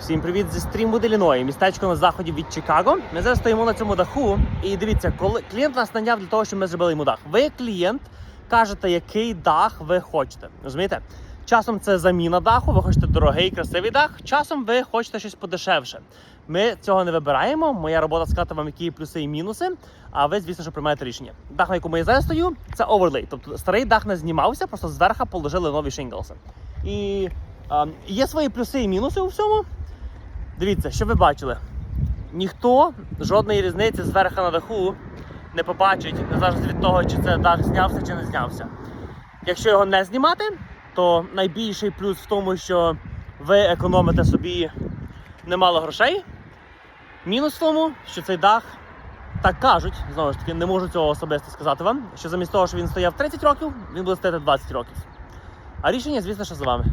Всім привіт зі стріму Деліної, містечко на заході від Чикаго. Ми зараз стоїмо на цьому даху. І дивіться, коли клієнт нас наняв для того, щоб ми зробили йому дах. Ви клієнт кажете, який дах ви хочете. Розумієте? Часом це заміна даху, ви хочете дорогий, красивий дах. Часом ви хочете щось подешевше. Ми цього не вибираємо. Моя робота сказати вам, які плюси і мінуси. А ви, звісно, що приймаєте рішення. Дах, на якому я зараз стою, це оверлей. Тобто старий дах не знімався, просто зверху положили нові шинглси. І а, є свої плюси і мінуси у всьому. Дивіться, що ви бачили? Ніхто жодної різниці зверху на даху не побачить, незалежно від того, чи це дах знявся чи не знявся. Якщо його не знімати, то найбільший плюс в тому, що ви економите собі немало грошей. Мінус в тому, що цей дах, так кажуть, знову ж таки, не можу цього особисто сказати вам, що замість того, що він стояв 30 років, він буде стояти 20 років. А рішення, звісно, що за вами.